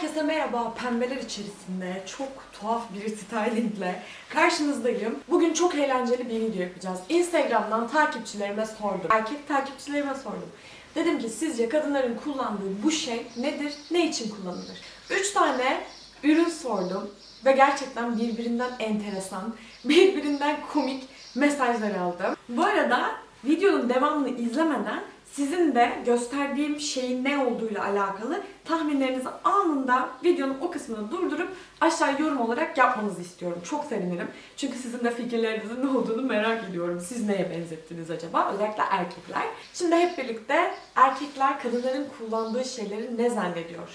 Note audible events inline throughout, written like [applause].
Herkese merhaba. Pembeler içerisinde çok tuhaf bir stylingle karşınızdayım. Bugün çok eğlenceli bir video yapacağız. Instagram'dan takipçilerime sordum. Erkek takipçilerime sordum. Dedim ki sizce kadınların kullandığı bu şey nedir? Ne için kullanılır? 3 tane ürün sordum ve gerçekten birbirinden enteresan, [laughs] birbirinden komik mesajlar aldım. Bu arada videonun devamını izlemeden sizin de gösterdiğim şeyin ne olduğuyla alakalı tahminlerinizi anında videonun o kısmını durdurup aşağı yorum olarak yapmanızı istiyorum. Çok sevinirim. Çünkü sizin de fikirlerinizin ne olduğunu merak ediyorum. Siz neye benzettiniz acaba? Özellikle erkekler. Şimdi hep birlikte erkekler kadınların kullandığı şeyleri ne zannediyor?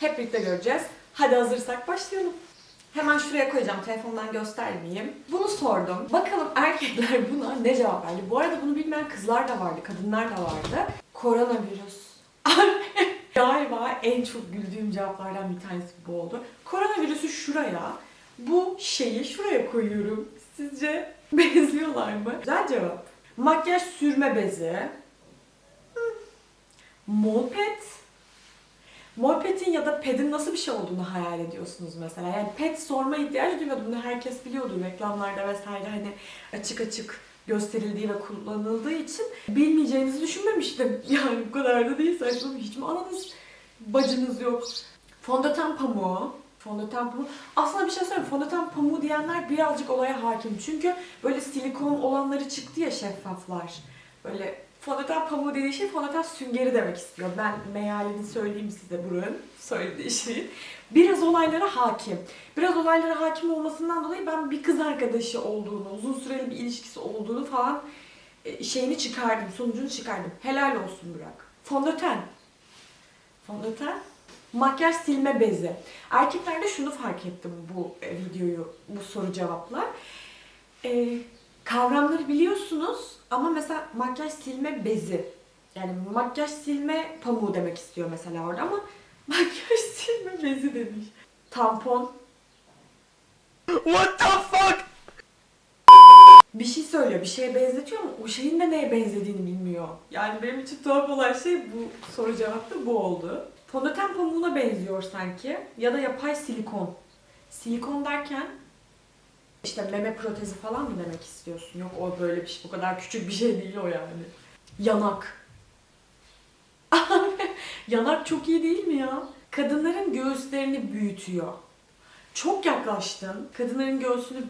Hep birlikte göreceğiz. Hadi hazırsak başlayalım. Hemen şuraya koyacağım. Telefondan göstermeyeyim. Bunu sordum. Bakalım erkekler [laughs] buna ne cevap verdi. Bu arada bunu bilmeyen kızlar da vardı, kadınlar da vardı. Koronavirüs. [laughs] Galiba en çok güldüğüm cevaplardan bir tanesi bu oldu. Koronavirüsü şuraya, bu şeyi şuraya koyuyorum. Sizce [laughs] benziyorlar mı? Güzel cevap. Makyaj sürme bezi. Hmm. Moped. Mopetin ya da pedin nasıl bir şey olduğunu hayal ediyorsunuz mesela. Yani pet sorma ihtiyacı duymadım. Bunu herkes biliyordur reklamlarda vesaire hani açık açık gösterildiği ve kullanıldığı için bilmeyeceğinizi düşünmemiştim. [laughs] Yani bu kadar da değil saçma. Hiç mi ananız bacınız yok? Fondöten pamuğu. Fondöten pamuğu. Aslında bir şey söyleyeyim. Fondöten pamuğu diyenler birazcık olaya hakim. Çünkü böyle silikon olanları çıktı ya şeffaflar. Böyle fondöten pamuğu dediği şey fondöten süngeri demek istiyor. Ben mealini söyleyeyim size buranın söylediği şeyi. Biraz olaylara hakim. Biraz olaylara hakim olmasından dolayı ben bir kız arkadaşı olduğunu, uzun süreli bir ilişkisi olduğunu falan e, şeyini çıkardım, sonucunu çıkardım. Helal olsun Burak. Fondöten. Fondöten. Makyaj silme bezi. Erkeklerde şunu fark ettim bu e, videoyu, bu soru cevaplar. Ama mesela makyaj silme bezi. Yani makyaj silme pamuğu demek istiyor mesela orada ama [laughs] makyaj silme bezi demiş. Tampon. What the fuck? Bir şey söylüyor, bir şeye benzetiyor ama o şeyin de neye benzediğini bilmiyor. Yani benim için tuhaf olan şey bu soru cevapta bu oldu. Fondöten pamuğuna benziyor sanki ya da yapay silikon. Silikon derken işte meme protezi falan mı demek istiyorsun? Yok o böyle bir şey, bu kadar küçük bir şey değil o yani. Yanak. [laughs] Yanak çok iyi değil mi ya? Kadınların göğüslerini büyütüyor. Çok yaklaştın. Kadınların göğsünü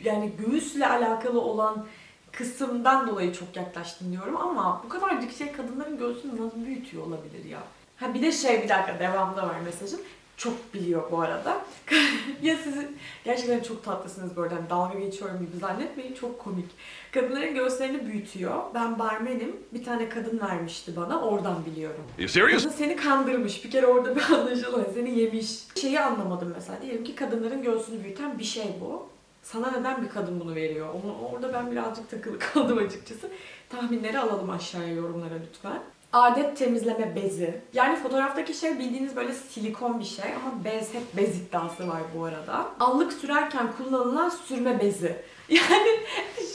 yani göğüsle alakalı olan kısımdan dolayı çok yaklaştın diyorum ama bu kadarcık şey kadınların göğsünü nasıl büyütüyor olabilir ya? Ha bir de şey bir dakika devamda var mesajın. Çok biliyor bu arada. [laughs] ya sizi gerçekten çok tatlısınız böyle hani dalga geçiyorum gibi zannetmeyin çok komik. Kadınların göğüslerini büyütüyor. Ben barmenim. Bir tane kadın vermişti bana. Oradan biliyorum. You serious? Kadın seni kandırmış. Bir kere orada bir [laughs] anlaşılma. Seni yemiş. Şeyi anlamadım mesela. Diyelim ki kadınların göğsünü büyüten bir şey bu. Sana neden bir kadın bunu veriyor? Onu, orada ben birazcık takılı [laughs] kaldım açıkçası. Tahminleri alalım aşağıya yorumlara lütfen. Adet temizleme bezi. Yani fotoğraftaki şey bildiğiniz böyle silikon bir şey ama bez hep bez iddiası var bu arada. Allık sürerken kullanılan sürme bezi. [laughs] Yani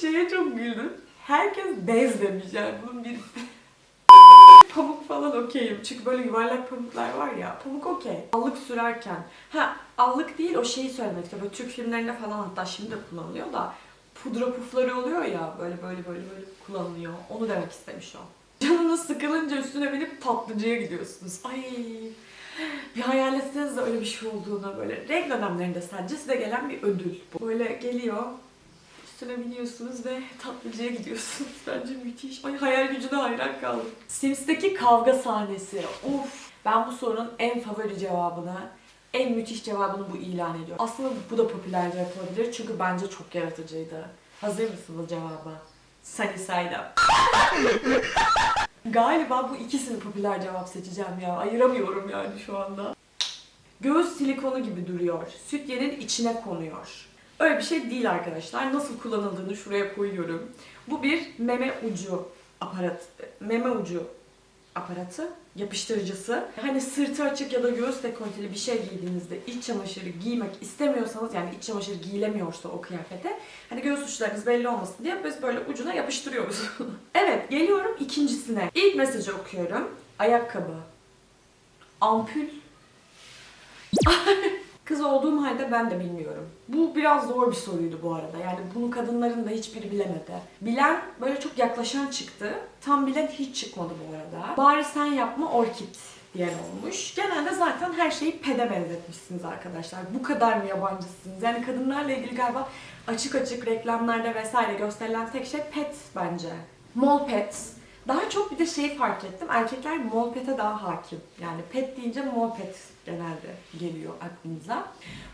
şeye çok güldüm. Herkes bez demiş yani bunun bir [laughs] Pamuk falan okeyim. Çünkü böyle yuvarlak pamuklar var ya. Pamuk okey. Allık sürerken. Ha allık değil o şeyi söylemek istiyorum. Böyle Türk filmlerinde falan hatta şimdi de kullanılıyor da pudra pufları oluyor ya böyle böyle böyle böyle kullanılıyor. Onu demek istemiş o. Canınız sıkılınca üstüne binip tatlıcıya gidiyorsunuz. Ay bir hayal etsenize öyle bir şey olduğunu böyle. Renk dönemlerinde sadece size gelen bir ödül bu. Böyle geliyor üstüne biniyorsunuz ve tatlıcıya gidiyorsunuz. [laughs] Bence müthiş. Ay hayal gücüne hayran kaldım. Sims'teki kavga sahnesi. Of. Ben bu sorunun en favori cevabını, en müthiş cevabını bu ilan ediyor. Aslında bu da popüler cevap olabilir çünkü bence çok yaratıcıydı. Hazır mısınız cevaba? Sunny Side Up. [laughs] Galiba bu ikisini popüler cevap seçeceğim ya. Ayıramıyorum yani şu anda. Göğüs silikonu gibi duruyor. Sütyenin içine konuyor. Öyle bir şey değil arkadaşlar. Nasıl kullanıldığını şuraya koyuyorum. Bu bir meme ucu aparat, meme ucu aparatı, yapıştırıcısı. Hani sırtı açık ya da göğüs dekolteli bir şey giydiğinizde iç çamaşırı giymek istemiyorsanız yani iç çamaşırı giyilemiyorsa o kıyafete hani göğüs uçlarınız belli olmasın diye biz böyle ucuna yapıştırıyoruz. [laughs] evet geliyorum ikincisine. İlk mesajı okuyorum. Ayakkabı. Ampul. [laughs] Kız olduğum halde ben de bilmiyorum. Bu biraz zor bir soruydu bu arada. Yani bunu kadınların da hiçbiri bilemedi. Bilen böyle çok yaklaşan çıktı. Tam bilen hiç çıkmadı bu arada. Bari sen yapma orkid diyen olmuş. Genelde zaten her şeyi pede benzetmişsiniz arkadaşlar. Bu kadar mı yabancısınız? Yani kadınlarla ilgili galiba açık açık reklamlarda vesaire gösterilen tek şey pet bence. Mol pet. Daha çok bir de şeyi fark ettim. Erkekler pet'e daha hakim. Yani pet deyince pet genelde geliyor aklınıza.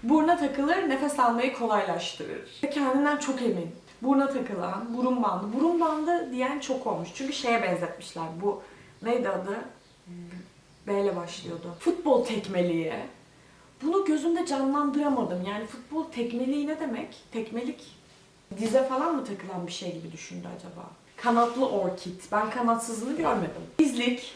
Buruna takılır, nefes almayı kolaylaştırır. Ve kendinden çok emin. Buruna takılan, burun bandı. Burun bandı diyen çok olmuş. Çünkü şeye benzetmişler. Bu neydi adı? B ile başlıyordu. Futbol tekmeliği. Bunu gözümde canlandıramadım. Yani futbol tekmeliği ne demek? Tekmelik dize falan mı takılan bir şey gibi düşündü acaba? Kanatlı orkid. Ben kanatsızını görmedim. Dizlik.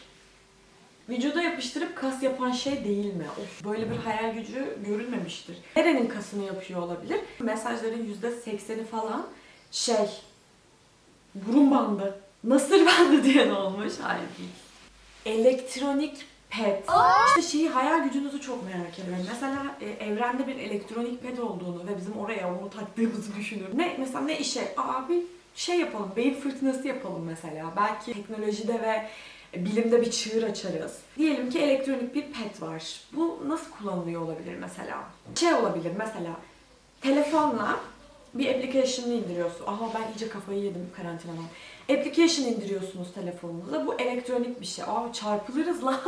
Vücuda yapıştırıp kas yapan şey değil mi? Of, böyle bir hayal gücü görülmemiştir. Nerenin kasını yapıyor olabilir? Mesajların %80'i falan şey, burun bandı, nasır [laughs] bandı diyen olmuş. Hayır değil. Elektronik pet. İşte şeyi hayal gücünüzü çok merak ediyorum. Mesela e, evrende bir elektronik pet olduğunu ve bizim oraya onu taktığımızı düşünüyorum. Ne mesela ne işe? Aa bir şey yapalım, beyin fırtınası yapalım mesela. Belki teknolojide ve bilimde bir çığır açarız. Diyelim ki elektronik bir pet var. Bu nasıl kullanılıyor olabilir mesela? Şey olabilir mesela telefonla bir application'ı indiriyorsun. Aha ben iyice kafayı yedim karantinadan. Application indiriyorsunuz telefonunuza. Bu elektronik bir şey. Aa çarpılırız lan.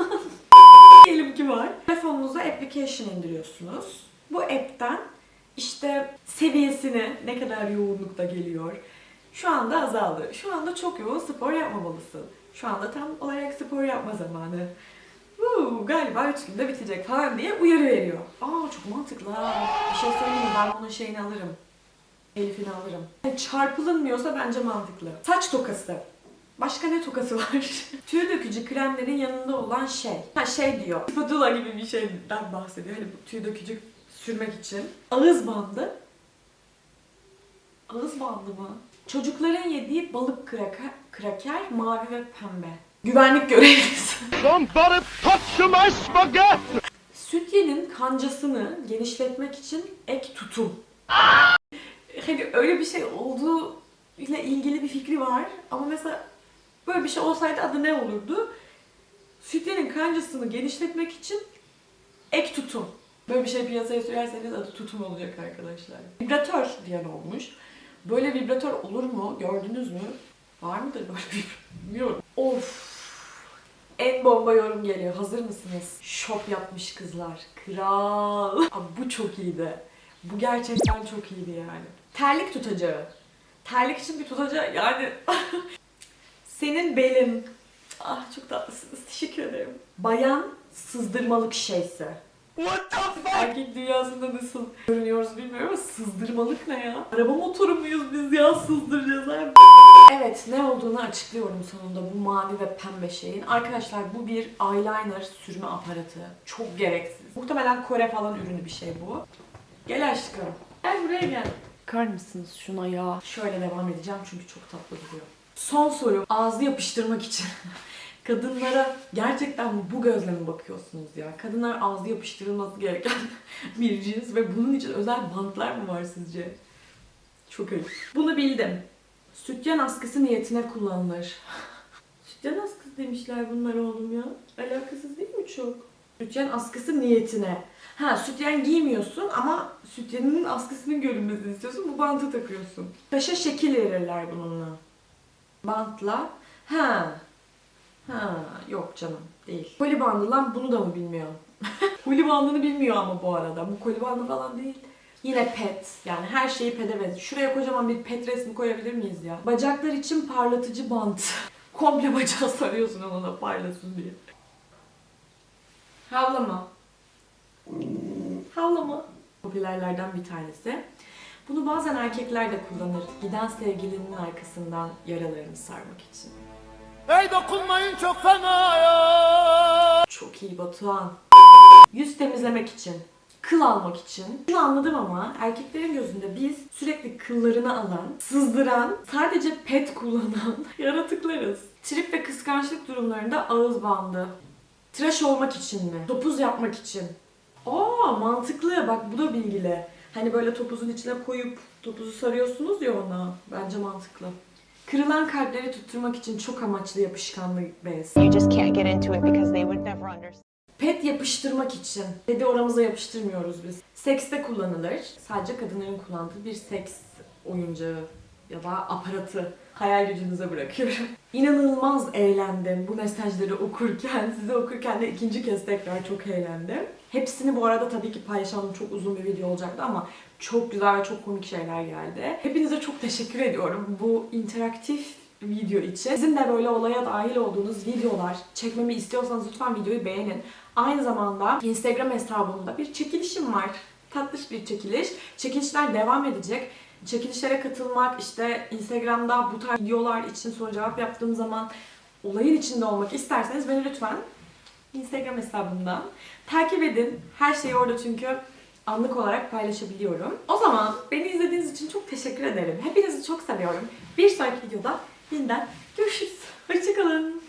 [laughs] Diyelim ki var. Telefonunuza application indiriyorsunuz. Bu app'ten işte seviyesini ne kadar yoğunlukta geliyor. Şu anda azaldı. Şu anda çok yoğun spor yapmamalısın. Şu anda tam olarak spor yapma zamanı. Uuu, galiba 3 günde bitecek falan diye uyarı veriyor. Aa çok mantıklı ha. Bir şey söyleyeyim mi? Ben bunun şeyini alırım. Elif'ini alırım. Yani çarpılınmıyorsa bence mantıklı. Saç tokası. Başka ne tokası var? [laughs] Tüy dökücü kremlerin yanında olan şey. Ha şey diyor. Spatula gibi bir şeyden bahsediyor. Hani bu tüy dökücü sürmek için. Ağız bandı. Ağız bandı mı? Çocukların yediği balık kraker, kraker mavi ve pembe. Güvenlik görevlisi. [laughs] Somebody touch my spaghetti! Sütyenin kancasını genişletmek için ek tutum. Hani öyle bir şey olduğu ile ilgili bir fikri var ama mesela böyle bir şey olsaydı adı ne olurdu? Sütyenin kancasını genişletmek için ek tutum. Böyle bir şey piyasaya sürerseniz adı tutum olacak arkadaşlar. Vibratör diyen olmuş. Böyle vibratör olur mu? Gördünüz mü? Var mıdır böyle bir? Bilmiyorum. Of. En bomba yorum geliyor. Hazır mısınız? Şop yapmış kızlar. Kral. Abi bu çok iyiydi. Bu gerçekten çok iyiydi yani. Terlik tutacağı. Terlik için bir tutacağı yani. [laughs] Senin belin. Ah çok tatlısınız. Teşekkür ederim. Bayan sızdırmalık şeysi. What the fuck? Erkek dünyasında nasıl görünüyoruz bilmiyorum ama sızdırmalık ne ya? Araba motoru muyuz biz ya sızdıracağız abi. Evet ne olduğunu açıklıyorum sonunda bu mavi ve pembe şeyin. Arkadaşlar bu bir eyeliner sürme aparatı. Çok gereksiz. Muhtemelen Kore falan ürünü bir şey bu. Gel aşkım. Gel buraya gel. Bakar mısınız şuna ya? Şöyle devam edeceğim çünkü çok tatlı duruyor. Son soru. Ağzı yapıştırmak için. [laughs] Kadınlara gerçekten bu gözle mi bakıyorsunuz ya? Kadınlar ağzı yapıştırılması gereken [laughs] bir cins ve bunun için özel bantlar mı var sizce? Çok ayıp. Bunu bildim. Sütyen askısı niyetine kullanılır. [laughs] Sütyen askısı demişler bunlar oğlum ya. Alakasız değil mi çok? Sütyen askısı niyetine. Ha sütyen giymiyorsun ama sütyeninin askısının görünmesini istiyorsun. Bu bantı takıyorsun. Kaşa şekil verirler bununla. Bantla. Ha. Ha yok canım değil. Koli bandı lan bunu da mı bilmiyor? [laughs] koli bandını bilmiyor ama bu arada. Bu koli bandı falan değil. Yine pet. Yani her şeyi pede benziyor. Şuraya kocaman bir pet resmi koyabilir miyiz ya? Bacaklar için parlatıcı bant. [laughs] Komple bacağı sarıyorsun ona parlasın diye. Havlama. Havlama. Popülerlerden bir tanesi. Bunu bazen erkekler de kullanır. Giden sevgilinin arkasından yaralarını sarmak için. Hey dokunmayın çok fena ya! Çok iyi Batuhan. Yüz temizlemek için, kıl almak için. Şunu anladım ama erkeklerin gözünde biz sürekli kıllarını alan, sızdıran, sadece pet kullanan [laughs] yaratıklarız. Trip ve kıskançlık durumlarında ağız bandı. Tıraş olmak için mi? Topuz yapmak için. Aa mantıklı bak bu da bilgili. Hani böyle topuzun içine koyup topuzu sarıyorsunuz ya ona. Bence mantıklı. Kırılan kalpleri tutturmak için çok amaçlı yapışkanlı bez. You just can't get into it because they would never understand. Pet yapıştırmak için. Pedi oramıza yapıştırmıyoruz biz. Sekste kullanılır. Sadece kadınların kullandığı bir seks oyuncağı ya da aparatı. Hayal gücünüze bırakıyorum. [laughs] İnanılmaz eğlendim bu mesajları okurken. [laughs] Size okurken de ikinci kez tekrar çok eğlendim. Hepsini bu arada tabii ki paylaşalım. Çok uzun bir video olacaktı ama çok güzel çok komik şeyler geldi. Hepinize çok teşekkür ediyorum bu interaktif video için. Sizin de böyle olaya dahil olduğunuz videolar çekmemi istiyorsanız lütfen videoyu beğenin. Aynı zamanda Instagram hesabımda bir çekilişim var. Tatlış bir çekiliş. Çekilişler devam edecek. Çekilişlere katılmak, işte Instagram'da bu tarz videolar için soru cevap yaptığım zaman olayın içinde olmak isterseniz beni lütfen Instagram hesabımdan takip edin. Her şeyi orada çünkü anlık olarak paylaşabiliyorum. O zaman beni izlediğiniz için çok teşekkür ederim. Hepinizi çok seviyorum. Bir sonraki videoda yeniden